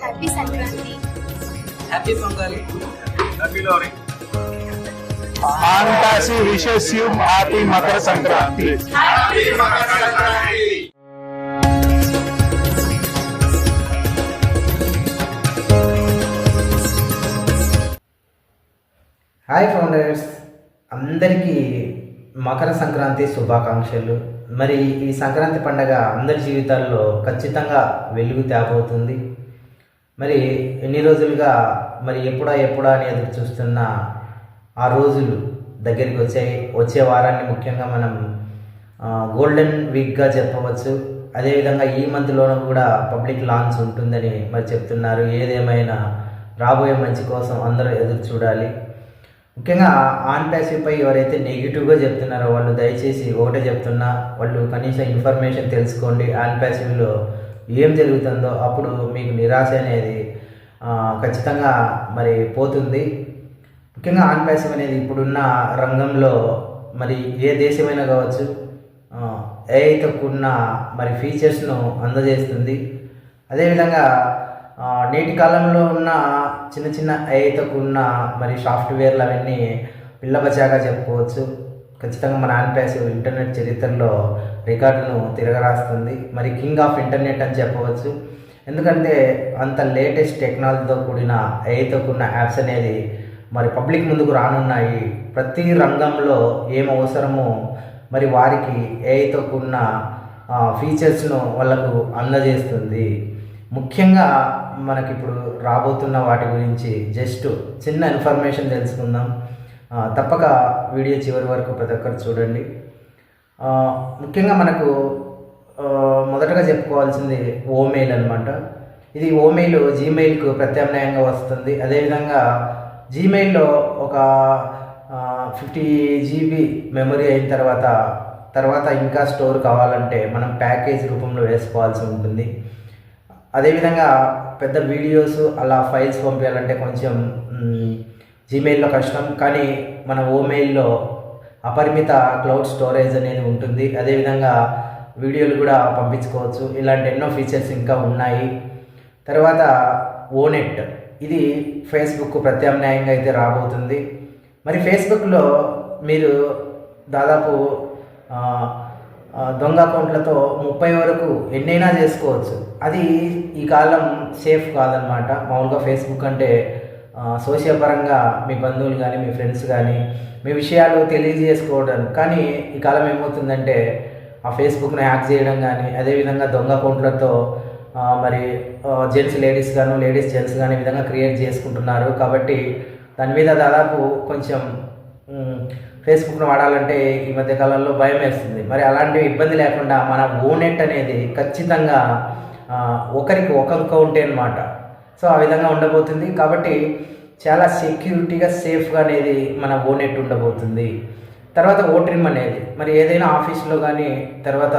Happy Sankranti happy Pongal happy Lohri Fantasy wishes you happy Makar Sankranti. Hi founders అందరికీ మకర సంక్రాంతి శుభాకాంక్షలు. మరి ఈ సంక్రాంతి పండగ అందరి జీవితాల్లో ఖచ్చితంగా వెలుగు తేబోతుంది. మరి ఎన్ని రోజులుగా మరి ఎప్పుడా ఎప్పుడా అని ఎదురు చూస్తున్న ఆ రోజులు దగ్గరికి వచ్చాయి వచ్చే వారాన్ని ముఖ్యంగా మనం గోల్డెన్ వీక్గా చెప్పవచ్చు. అదేవిధంగా ఈ మంత్లోనూ కూడా పబ్లిక్ లాంచ్ ఉంటుందని మరి చెప్తున్నారు. ఏదేమైనా రాబోయే మంచి కోసం అందరూ ఎదురు చూడాలి. ముఖ్యంగా ఆన్ ప్యాసివ్పై ఎవరైతే నెగిటివ్గా చెప్తున్నారో వాళ్ళు దయచేసి ఒకటే చెప్తున్నా వాళ్ళు కనీసం ఇన్ఫర్మేషన్ తెలుసుకోండి. ఆన్ ప్యాసివ్లో ఏం జరుగుతుందో అప్పుడు మీకు నిరాశ అనేది ఖచ్చితంగా మరి పోతుంది. ముఖ్యంగా ఆన్ అనేది ఇప్పుడున్న రంగంలో మరి ఏ దేశమైనా కావచ్చు ఏఐతో కూడిన మరి ఫీచర్స్ను అందజేస్తుంది. అదేవిధంగా నేటి కాలంలో ఉన్న చిన్న చిన్న ఏఐతో కూడిన మరి సాఫ్ట్వేర్లు అవన్నీ పిల్లబచాగా చెప్పుకోవచ్చు. ఖచ్చితంగా మన ఆన్పాసివ్ ఇంటర్నెట్ చరిత్రలో రికార్డును తిరగరాస్తుంది. మరి కింగ్ ఆఫ్ ఇంటర్నెట్ అని చెప్పవచ్చు. ఎందుకంటే అంత లేటెస్ట్ టెక్నాలజీతో కూడిన ఏఐతో కూడిన యాప్స్ అనేది మరి పబ్లిక్ ముందుకు రానున్నాయి. ప్రతి రంగంలో ఏం అవసరమో మరి వారికి ఏఐతో కూడిన ఫీచర్స్ను వాళ్ళకు అందజేస్తుంది. ముఖ్యంగా మనకి ఇప్పుడు రాబోతున్న వాటి గురించి జస్ట్ చిన్న ఇన్ఫర్మేషన్ తెలుసుకుందాం. తప్పక వీడియో చివరి వరకు ప్రతి ఒక్కరు చూడండి. ముఖ్యంగా మనకు మొదటగా చెప్పుకోవాల్సింది ఓమెయిల్ అనమాట ఇది ఓమెయిల్ జీమెయిల్కు ప్రత్యామ్నాయంగా వస్తుంది. అదేవిధంగా జీమెయిల్లో ఒక ఫిఫ్టీ జీబీ మెమరీ అయిన తర్వాత తర్వాత ఇంకా స్టోర్ కావాలంటే మనం ప్యాకేజ్ రూపంలో వేసుకోవాల్సి ఉంటుంది. అదేవిధంగా పెద్ద వీడియోస్ అలా ఫైల్స్ పంపించాలంటే కొంచెం జీమెయిల్లో కష్టం. కానీ మన ఓమెయిల్లో అపరిమిత క్లౌడ్ స్టోరేజ్ అనేది ఉంటుంది. అదేవిధంగా వీడియోలు కూడా పంపించుకోవచ్చు. ఇలాంటి ఎన్నో ఫీచర్స్ ఇంకా ఉన్నాయి. తర్వాత ఓనెట్ ఇది ఫేస్బుక్ ప్రత్యామ్నాయంగా అయితే రాబోతుంది. మరి ఫేస్బుక్లో మీరు దాదాపు దొంగ అకౌంట్లతో ముప్పై వరకు ఎన్నైనా చేసుకోవచ్చు. అది ఈ కాలం సేఫ్ కాదనమాట మామూలుగా ఫేస్బుక్ అంటే సోషల్ పరంగా మీ బంధువులు కానీ మీ ఫ్రెండ్స్ కానీ మీ విషయాలు తెలియజేసుకోవడం. కానీ ఈ కాలం ఏమవుతుందంటే ఆ ఫేస్బుక్ని హ్యాక్ చేయడం కానీ అదేవిధంగా దొంగ అకౌంట్లతో మరి జెంట్స్ లేడీస్ గాను లేడీస్ జెంట్స్ కానీ ఈ విధంగా క్రియేట్ చేసుకుంటున్నారు. కాబట్టి దాని మీద దాదాపు కొంచెం ఫేస్బుక్ను వాడాలంటే ఈ మధ్య కాలంలో భయం వేస్తుంది. మరి అలాంటి ఇబ్బంది లేకుండా మన ఓనెట్ అనేది ఖచ్చితంగా ఒకరికి ఒక అకౌంటే అనమాట సో ఆ విధంగా ఉండబోతుంది. కాబట్టి చాలా సెక్యూరిటీగా సేఫ్గా అనేది మన ఓనెట్ ఉండబోతుంది. తర్వాత ఓట్రిమ్ అనేది మరి ఏదైనా ఆఫీస్లో కానీ తర్వాత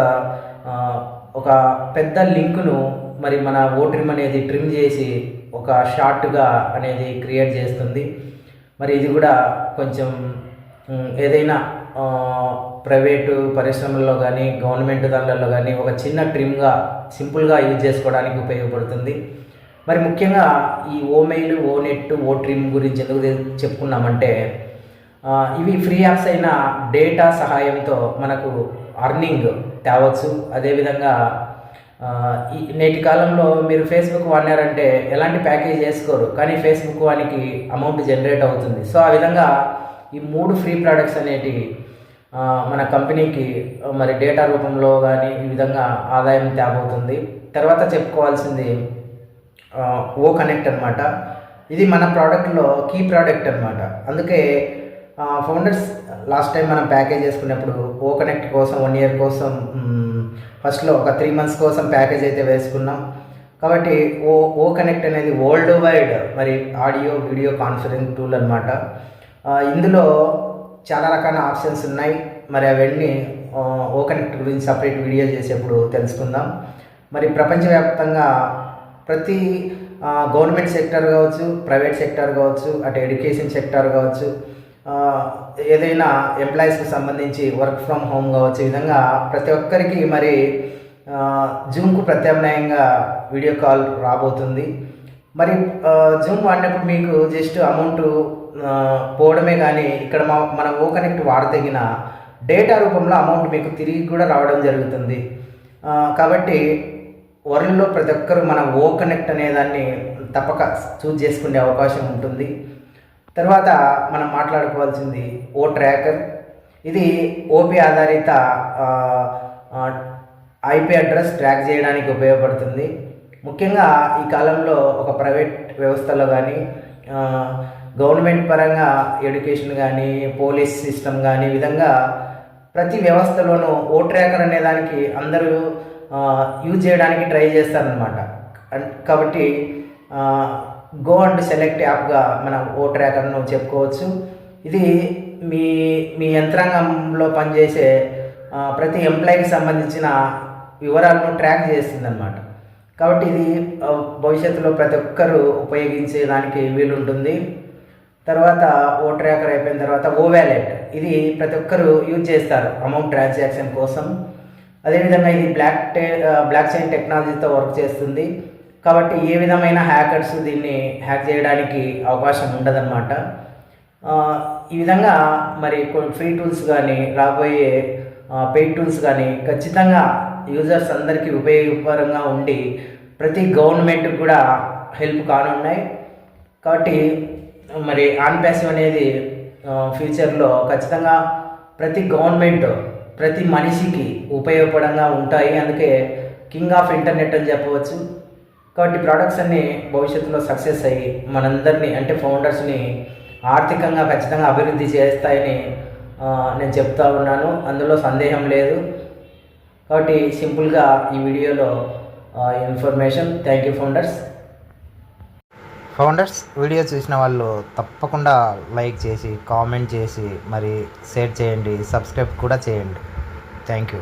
ఒక పెద్ద లింక్ను మరి మన ఓట్రిమ్ అనేది ట్రిమ్ చేసి ఒక షార్ట్గా అనేది క్రియేట్ చేస్తుంది. మరి ఇది కూడా కొంచెం ఏదైనా ప్రైవేటు పరిశ్రమల్లో కానీ గవర్నమెంట్ దానిలలో కానీ ఒక చిన్న ట్రిమ్గా సింపుల్గా యూజ్ చేసుకోవడానికి ఉపయోగపడుతుంది. మరి ముఖ్యంగా ఈ ఓమెయిల్ ఓనెట్ ఓ ట్రిమ్ గురించి ఎందుకు చెప్పుకున్నామంటే ఇవి ఫ్రీ యాప్స్ అయిన డేటా సహాయంతో మనకు అర్నింగ్ తేవచ్చు. అదేవిధంగా ఈ నేటి కాలంలో మీరు ఫేస్బుక్ వాడినారంటే ఎలాంటి ప్యాకేజ్ చేసుకోరు కానీ ఫేస్బుక్ వానికి అమౌంట్ జనరేట్ అవుతుంది. సో ఆ విధంగా ఈ మూడు ఫ్రీ ప్రోడక్ట్స్ అనేటివి మన కంపెనీకి మరి డేటా రూపంలో కానీ ఈ విధంగా ఆదాయం తేబోతుంది. తర్వాత చెప్పుకోవాల్సింది ఓ కనెక్ట్ అనమాట ఇది మన ప్రోడక్ట్లో కీ ప్రోడక్ట్ అనమాట అందుకే ఫౌండర్స్ లాస్ట్ టైం మనం ప్యాకేజ్ చేసుకున్నప్పుడు ఓ కనెక్ట్ కోసం వన్ ఇయర్ కోసం ఫస్ట్లో ఒక త్రీ మంత్స్ కోసం ప్యాకేజ్ అయితే వేసుకున్నాం. కాబట్టి ఓ ఓ కనెక్ట్ అనేది వరల్డ్ వైడ్ మరి ఆడియో వీడియో కాన్ఫరెన్స్ టూల్ అనమాట ఇందులో చాలా రకాల ఆప్షన్స్ ఉన్నాయి. మరి అవన్నీ ఓ కనెక్ట్ గురించి సపరేట్ వీడియో చేసేప్పుడు తెలుసుకుందాం. మరి ప్రపంచవ్యాప్తంగా ప్రతి గవర్నమెంట్ సెక్టర్ కావచ్చు ప్రైవేట్ సెక్టర్ కావచ్చు అటు ఎడ్యుకేషన్ సెక్టర్ కావచ్చు ఏదైనా ఎంప్లాయీస్కి సంబంధించి వర్క్ ఫ్రమ్ హోమ్ కావచ్చు ఈ విధంగా ప్రతి ఒక్కరికి మరి జూమ్కు ప్రత్యామ్నాయంగా వీడియో కాల్ రాబోతుంది. మరి జూమ్ వాడినప్పుడు మీకు జస్ట్ అమౌంట్ పోవడమే కానీ ఇక్కడ మా మన ఓ కనెక్ట్ వాడదగిన డేటా రూపంలో అమౌంట్ మీకు తిరిగి కూడా రావడం జరుగుతుంది. కాబట్టి వరల్డ్లో ప్రతి ఒక్కరు మన ఓ కనెక్ట్ అనే దాన్ని తప్పక చూజ్ చేసుకునే అవకాశం ఉంటుంది. తర్వాత మనం మాట్లాడుకోవాల్సింది ఓ ట్రాకర్. ఇది ఓపీ ఆధారిత ఐపీ అడ్రస్ ట్రాక్ చేయడానికి ఉపయోగపడుతుంది. ముఖ్యంగా ఈ కాలంలో ఒక ప్రైవేట్ వ్యవస్థలో కానీ గవర్నమెంట్ పరంగా ఎడ్యుకేషన్ కానీ పోలీస్ సిస్టమ్ కానీ విధంగా ప్రతి వ్యవస్థలోనూ ఓ ట్రాకర్ అనే దానికి అందరూ యూజ్ చేయడానికి ట్రై చేస్తారనమాట కాబట్టి గో అండ్ సెలెక్ట్ యాప్గా మనం ఓ ట్రాకర్ను చెప్పుకోవచ్చు. ఇది మీ మీ యంత్రాంగంలో పనిచేసే ప్రతి ఎంప్లాయీకి సంబంధించిన వివరాలను ట్రాక్ చేస్తుందన్నమాట. కాబట్టి ఇది భవిష్యత్తులో ప్రతి ఒక్కరూ ఉపయోగించేదానికి వీలుంటుంది. తర్వాత ఓ ట్రాకర్ అయిపోయిన తర్వాత ఓ వ్యాలెట్ ఇది ప్రతి ఒక్కరు యూజ్ చేస్తారు అమౌంట్ ట్రాన్సాక్షన్ కోసం. అదేవిధంగా ఇది బ్లాక్ టే బ్లాక్ చైన్ టెక్నాలజీతో వర్క్ చేస్తుంది. కాబట్టి ఏ విధమైన హ్యాకర్స్ దీన్ని హ్యాక్ చేయడానికి అవకాశం ఉండదన్నమాట. ఈ విధంగా మరి కొన్ని ఫ్రీ టూల్స్ కానీ రాబోయే పెయిడ్ టూల్స్ కానీ ఖచ్చితంగా యూజర్స్ అందరికీ ఉపయోగకరంగా ఉండి ప్రతి గవర్నమెంట్కి కూడా హెల్ప్ కానున్నాయి. కాబట్టి మరి ఆన్ ప్యాసివ్ అనేది ఫ్యూచర్లో ఖచ్చితంగా ప్రతి గవర్నమెంట్ ప్రతి మనిషికి ఉపయోగపడంగా ఉంటాయి. అందుకే కింగ్ ఆఫ్ ఇంటర్నెట్ అని చెప్పవచ్చు. కాబట్టి ప్రోడక్ట్స్ అన్ని భవిష్యత్తులో సక్సెస్ అయ్యి మనందరినీ అంటే ఫౌండర్స్ని ఆర్థికంగా ఖచ్చితంగా అభివృద్ధి చేస్తాయని నేను చెప్తా ఉన్నాను. అందులో సందేహం లేదు. కాబట్టి సింపుల్గా ఈ వీడియోలో information thank you founders founders video చూసిన వాళ్ళు తప్పకుండా లైక్ చేసి కామెంట్ చేసి మరి షేర్ చేయండి సబ్స్క్రైబ్ కూడా చేయండి. Thank you